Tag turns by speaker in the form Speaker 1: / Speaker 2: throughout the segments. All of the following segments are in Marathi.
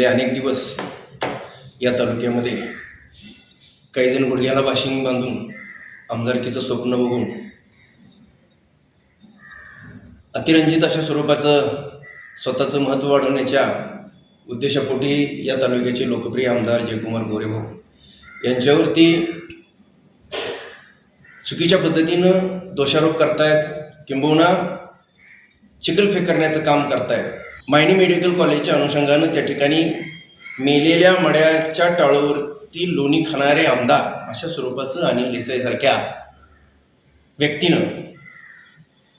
Speaker 1: गेले अनेक दिवस या तालुक्यामध्ये. काही जण गुडघ्याला बाशिंग बांधून आमदारकीचं स्वप्न बघून अतिरंजित अशा स्वरूपाचं स्वतःचं महत्त्व वाढवण्याच्या उद्देशापोटी या तालुक्याचे लोकप्रिय आमदार जयकुमार गोरेभाऊ यांच्यावरती चुकीच्या पद्धतीनं दोषारोप करतायत किंबहुना चिखलफेक करण्याचं काम करतायत. मायनी मेडिकल कॉलेजच्या अनुषंगानं त्या ठिकाणी मेलेल्या मड्याच्या टाळूवरती लोणी खाणारे आमदार अशा स्वरूपाचं अनिल देसाईसारख्या व्यक्तीनं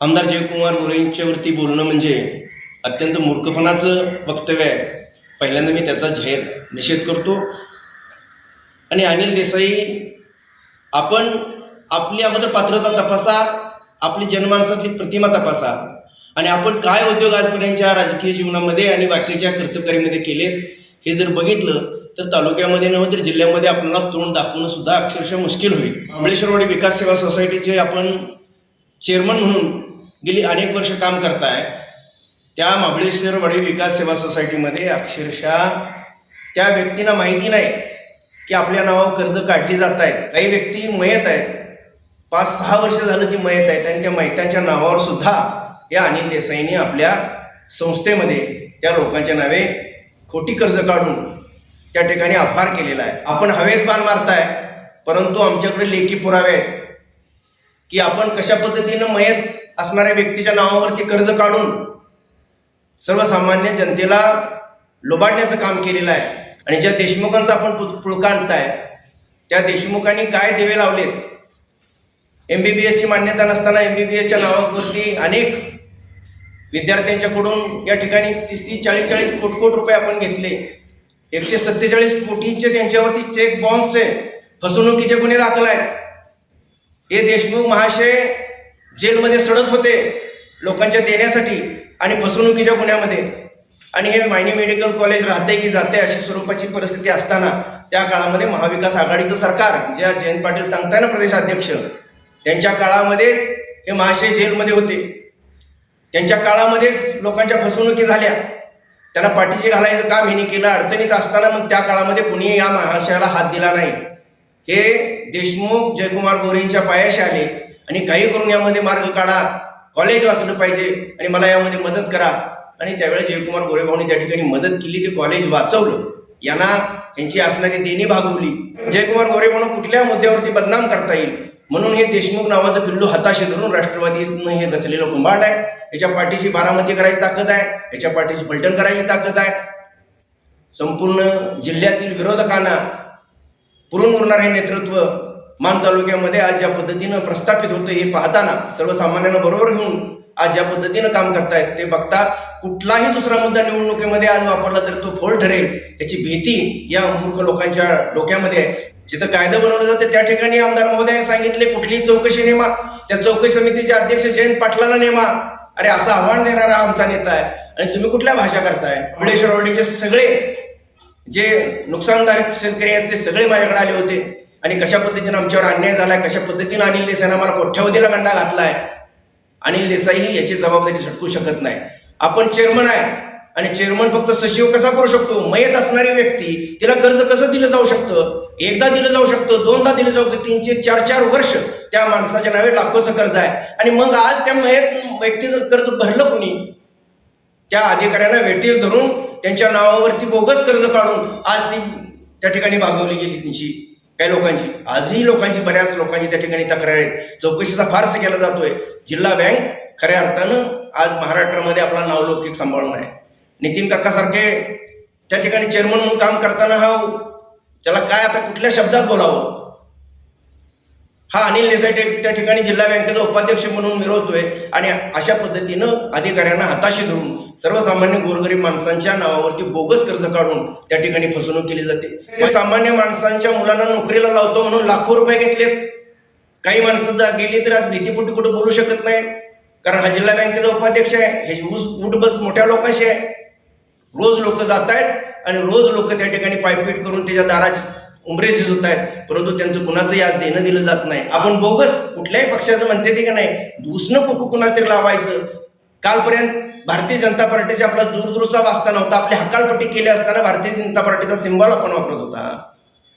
Speaker 1: आमदार जयकुमार गोरेंच्यावरती बोलणं म्हणजे अत्यंत मूर्खपणाचं वक्तव्य आहे. पहिल्यांदा मी त्याचा जाहीर निषेध करतो. आणि अनिल देसाई आपण आपली अगोदर पात्रता तपासा आपली जनमानसातली प्रतिमा तपासा. आणि आपण काय उद्योग आजपर्यंतच्या राजकीय जीवनामध्ये आणि बाकीच्या कर्तबकारीमध्ये केलेत हे जर बघितलं तर तालुक्यामध्ये नव्हे तर जिल्ह्यामध्ये आपल्याला तोंड दाखवणं सुद्धा अक्षरशः मुश्किल होईल. महाबळेश्वरवाडी विकास सेवा सोसायटीचे आपण चेअरमन म्हणून गेली अनेक वर्ष काम करताय. त्या महाबळेश्वरवाडी विकास सेवा सोसायटीमध्ये अक्षरशः त्या व्यक्तींना माहिती नाही की आपल्या नावावर कर्ज काढली जात आहेत काही व्यक्ती मयत आहेत. पाच सहा वर्ष झालं ती मयत आहेत आणि त्या मैतांच्या नावावर सुद्धा या अनिल देसाईंनी आपल्या संस्थेमध्ये त्या लोकांच्या नावे खोटी कर्ज काढून त्या ठिकाणी अफार केलेला आहे. आपण हवेत बाण मारताय परंतु आमच्याकडे लेखी पुरावे आहेत की आपण कशा पद्धतीनं मयत असणाऱ्या व्यक्तीच्या नावावरती कर्ज काढून सर्वसामान्य जनतेला लोबाडण्याचं काम केलेलं आहे आणि ज्या देशमुखांचा आपण पुळका आणताय त्या देशमुखांनी काय देवे लावलेत? एम बी बी एसची मान्यता नसताना एम बी बी एसच्या नावावरती अनेक विद्यार्थ्यांच्याकडून या ठिकाणी तीस तीस चाळीस चाळीस कोट कोट रुपये आपण घेतले. एकशे सत्तेचाळीस कोटींचे त्यांच्यावरती चेक बाउन्सचे फसवणुकीचे गुन्हे दाखल आहेत. हे देशमुख महाशय जेलमध्ये सडत होते लोकांच्या देण्यासाठी आणि फसवणुकीच्या गुन्ह्यामध्ये. आणि हे मायनी मेडिकल कॉलेज राहते की जाते अशी स्वरूपाची परिस्थिती असताना त्या काळामध्ये महाविकास आघाडीचं सरकार ज्या जयंत पाटील सांगताय ना प्रदेशाध्यक्ष त्यांच्या काळामध्येच हे महाशय जेलमध्ये होते. त्यांच्या काळामध्येच लोकांच्या फसवणुकी झाल्या. त्यांना पाठीशी घालायचं काम हिने केलं अडचणीत असताना मग त्या काळामध्ये कुणीही या महाशयाला हात दिला नाही. हे देशमुख जयकुमार गोरेंच्या पायाशी आले आणि काही करून यामध्ये मार्ग काढा कॉलेज वाचलं पाहिजे आणि मला यामध्ये मदत करा. आणि त्यावेळेस जयकुमार गोरेभाऊंनी त्या ठिकाणी मदत केली ते कॉलेज वाचवलं. यांना यांची असणारी देणी भागवली. जयकुमार गोरेभाऊ कुठल्या मुद्द्यावरती बदनाम करता येईल? म्हणून हे देशमुख नावाचं पिल्लू हाताशी धरून राष्ट्रवादीनं हे रचलेलं कुंभाट आहे. याच्या पाठीशी बारामती करायची ताकद आहे. याच्या पाठीशी पलटण करायची ताकद आहे. संपूर्ण जिल्ह्यातील विरोधकांना पुरून उरणारे नेतृत्व मान तालुक्यामध्ये आज ज्या पद्धतीनं प्रस्थापित होतं हे पाहताना सर्वसामान्यांना बरोबर घेऊन आज ज्या पद्धतीनं काम करतायत ते बघतात. कुठलाही दुसरा मुद्दा निवडणुकीमध्ये आज वापरला तर तो फोल ठरेल. याची भीती या मूर्ख लोकांच्या डोक्यामध्ये आहे. जिथं कायदा बनवलं जातं त्या ठिकाणी आमदार महोदयांनी सांगितले कुठलीही चौकशी नेमा. त्या चौकशी समितीचे अध्यक्ष जयंत पाटलाला नेमा. अरे असं आव्हान देणारा आमचा नेता आहे. आणि तुम्ही कुठल्या भाषा करताय? महाबळेश्वरवाडीचे सगळे जे नुकसानदायक शेतकरी आहेत ते सगळे माझ्याकडे आले होते. आणि कशा पद्धतीने आमच्यावर अन्याय झालाय कशा पद्धतीने अनिल देसाईनं आम्हाला कोठ्यावधीला गंडा घातलाय अनिल देसाई ही याची जबाबदारी झटकू शकत नाही. आपण चेअरमन आहे. आणि चेअरमन फक्त सचिव कसा करू शकतो? मयत असणारी व्यक्ती तिला कर्ज कसं दिलं जाऊ शकतं? एकदा दिलं जाऊ शकतं दोनदा दिलं जाऊ शकतं तीनशे चार चार वर्ष त्या माणसाच्या नावे लाखोचं कर्ज आहे. आणि मग आज त्या व्यक्तीचं कर्ज भरलं कोणी त्या अधिकाऱ्यांना वेटीस धरून त्यांच्या नावावरती बोगस कर्ज काढून आज ती त्या ठिकाणी भागवली गेली त्यांची काही लोकांची. आजही लोकांची बऱ्याच लोकांची त्या ठिकाणी तक्रार आहेत. चौकशीचा फारस केला जातोय. जिल्हा बँक खऱ्या अर्थानं आज महाराष्ट्रामध्ये आपला नावलौकिक सांभाळून आहे. नितीन काकासारखे त्या ठिकाणी चेअरमन म्हणून काम करताना हा त्याला काय आता कुठल्या शब्दात बोलावं? हा अनिल देसाई त्या- ठिकाणी जिल्हा बँकेचा उपाध्यक्ष म्हणून मिरवतोय आणि अशा पद्धतीनं अधिकाऱ्यांना हाताशी धरून सर्वसामान्य गोरगरीब माणसांच्या नावावरती बोगस कर्ज काढून त्या ठिकाणी फसवणूक केली जाते. ते सामान्य माणसांच्या मुलांना नोकरीला लावतो म्हणून लाखो रुपये घेतलेत. काही माणसं जर गेली तर आज भीतीपोटी कुठं बोलू शकत नाही. कारण हा जिल्हा बँकेचा उपाध्यक्ष आहे. हे ऊस उठ बस मोठ्या लोकांशी आहे. रोज लोक जात आहेत आणि रोज लोक त्या ठिकाणी पायपीट करून त्याच्या दाराची उमरे झिजवत आहेत. परंतु त्यांचं कुणाचंही आज देणं दिलं जात नाही. आपण बोगस कुठल्याही पक्षाचं म्हणते ते का नाही? दुसरं कुकू कुणाला तरी लावायचं? कालपर्यंत भारतीय जनता पार्टीचे आपला दूरदृष्टा वाचता नव्हता आपली हकालपट्टी केली असताना भारतीय जनता पार्टीचा सिंबॉल आपण वापरत होता.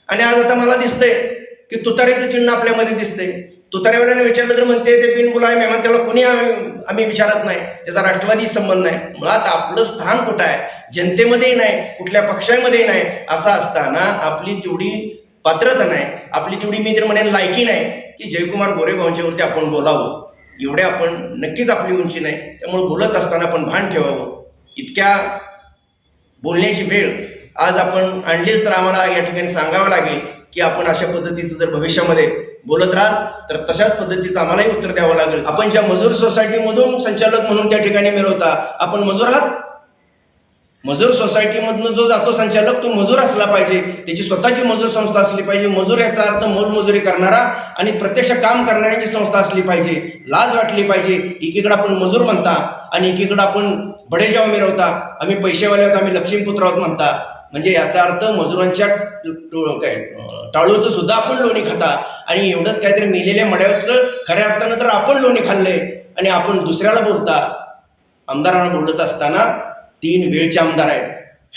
Speaker 1: आणि आज आता मला दिसतंय की तुतारीचं चिन्ह आपल्यामध्ये दिसतंय. तुतारीवाल्याने विचारलं तर म्हणते ते बिनबुलाय मेहमान त्याला कोणी आम्ही आम्ही विचारत नाही. त्याचा राष्ट्रवादी संबंध नाही. मुळात आपलं स्थान कुठं आहे? जनतेमध्येही नाही कुठल्या पक्षामध्येही नाही. असं असताना आपली तेवढी पात्रता नाही. आपली तेवढी मी तर म्हणेन लायकी नाही. की जयकुमार गोरेगावच्यावरती आपण बोलावं. एवढे आपण नक्कीच आपली उंची नाही. त्यामुळे बोलत असताना आपण भान ठेवावं. इतक्या बोलण्याची वेळ आज आपण आणलीच तर आम्हाला या ठिकाणी सांगावं लागेल की आपण अशा पद्धतीचं जर भविष्यामध्ये बोलत राहाल तर तशाच पद्धतीचं आम्हालाही उत्तर द्यावं लागेल. आपण ज्या मजूर सोसायटीमधून संचालक म्हणून त्या ठिकाणी मिळवता आपण मजूर आहात? मजूर सोसायटीमधनं जो जातो संचालक तो मजूर असला पाहिजे. त्याची स्वतःची मजूर संस्था असली पाहिजे. मजूर याचा अर्थ मोलमजुरी करणारा आणि प्रत्यक्ष काम करणाऱ्याची संस्था असली पाहिजे. लाज वाटली पाहिजे. एकीकडे आपण मजूर म्हणता आणि एकीकडे आपण बडेजाव मिरवता आम्ही पैसेवाले आहोत आम्ही लक्ष्मीपुत्र आहोत म्हणता. म्हणजे याचा अर्थ मजुरांच्या काय टाळूचं सुद्धा आपण लोणी खाता आणि एवढंच काहीतरी मेलेल्या मड्याचं खऱ्या अर्थानं तर आपण लोणी खाल्लंय आणि आपण दुसऱ्याला बोलता. आमदारांना बोलत असताना तीन वेळचे आमदार आहेत.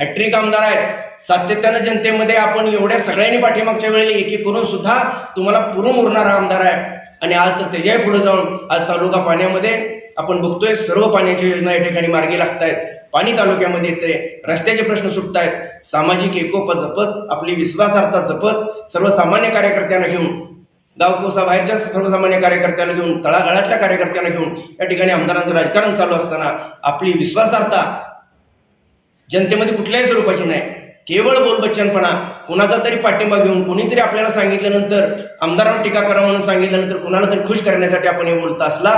Speaker 1: हॅट्रिक आमदार आहेत. सातत्यानं जनतेमध्ये आपण एवढ्या सगळ्यांनी पाठीमागच्या वेळेला एकी करून सुद्धा तुम्हाला पुरून उरणारा आमदार आहे. आणि आज तर त्याच्याही पुढे जाऊन आज तालुका पाण्यामध्ये आपण बघतोय सर्व पाण्याच्या योजना या ठिकाणी मार्गी लागत आहेत पाणी तालुक्यामध्ये येते रस्त्याचे प्रश्न सुटत आहेत सामाजिक एकोप जपत आपली विश्वासार्हता जपत सर्वसामान्य कार्यकर्त्यांना घेऊन गावकोसा बाहेरच्या सर्वसामान्य कार्यकर्त्यांना घेऊन तळागाळातल्या कार्यकर्त्यांना घेऊन या ठिकाणी आमदारांचं राजकारण चालू असताना आपली विश्वासार्हता जनतेमध्ये कुठल्याही स्वरूपाची नाही. केवळ बोलबच्चनपणा. कुणाचा तरी पाठिंबा घेऊन कुणीतरी आपल्याला सांगितल्यानंतर आमदारांना टीका करा म्हणून सांगितल्यानंतर कुणाला तरी खुश करण्यासाठी आपण हे बोलत असला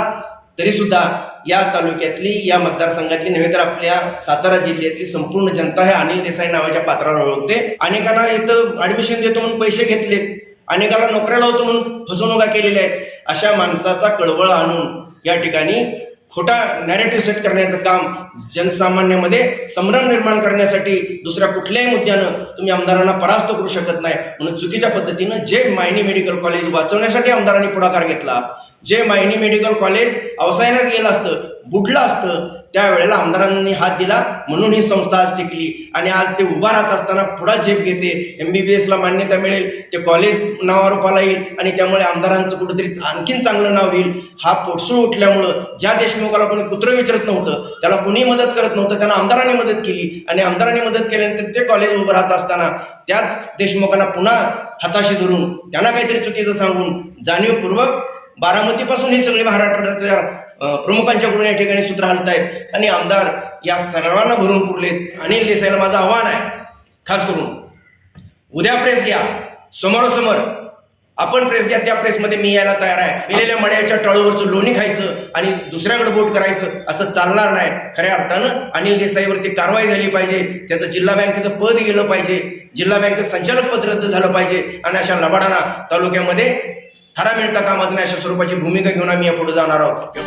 Speaker 1: तरी सुद्धा या तालुक्यातली या मतदारसंघातली नव्हे तर आपल्या सातारा जिल्ह्यातली संपूर्ण जनता हे अनिल देसाई नावाच्या पात्राला ओळखते. अनेकांना इथं ऍडमिशन देतो म्हणून पैसे घेतलेत. अनेकांना नोकऱ्या लावतो म्हणून फसवणुका केलेल्या आहेत. अशा माणसाचा कळवळ आणून या ठिकाणी खोटा नॅरेटिव्ह सेट करण्याचं काम जनसामान्यामध्ये संभ्रम निर्माण करण्यासाठी दुसऱ्या कुठल्याही मुद्द्यानं तुम्ही आमदारांना परास्त करू शकत नाही. म्हणून चुकीच्या पद्धतीनं जे मायनी मेडिकल कॉलेज वाचवण्यासाठी आमदारांनी पुढाकार घेतला जे मायनी मेडिकल कॉलेज अवसायनात गेलं असतं बुडलं असतं त्यावेळेला आमदारांनी हात दिला म्हणून ही संस्था आज टिकली. आणि आज ते उभा राहत असताना पुढा झेप घेते. बी एसला मान्यता मिळेल ते कॉलेज नावारूपाला येईल आणि त्यामुळे आमदारांचं कुठेतरी आणखीन चांगलं नाव होईल हा पोटसूळ उठल्यामुळं ज्या देशमुखाला कोणी कुत्रं विचारत नव्हतं त्याला कोणी मदत करत नव्हतं त्यांना आमदारांनी मदत केली. आणि आमदारांनी मदत केल्यानंतर ते कॉलेज उभं राहत असताना त्याच देशमुखांना पुन्हा हाताशी धरून त्यांना काहीतरी चुकीचं सांगून जाणीवपूर्वक बारामतीपासून हे सगळे महाराष्ट्राच्या प्रमुखांच्याकडून या ठिकाणी सूत्र हलत आहेत आणि आमदार या सर्वांना भरून पुरलेत. अनिल देसाईला माझं आव्हान आहे. खास करून उद्या प्रेस घ्या. समोरासमोर आपण प्रेस घ्या त्या प्रेसमध्ये मी यायला तयार आहे. पिलेल्या मड्याच्या टळूवरचं लोणी खायचं आणि दुसऱ्याकडे बोट करायचं असं चालणार नाही. खऱ्या अर्थानं अनिल देसाईवरती कारवाई झाली पाहिजे. त्याचं जिल्हा बँकेचं पद गेलं पाहिजे. जिल्हा बँकेचं संचालक पद रद्द झालं पाहिजे. आणि अशा लबाडांना तालुक्यामध्ये थरा मिळता कामात नाही अशा स्वरूपाची भूमिका घेऊन आम्ही यापुढे जाणार आहोत.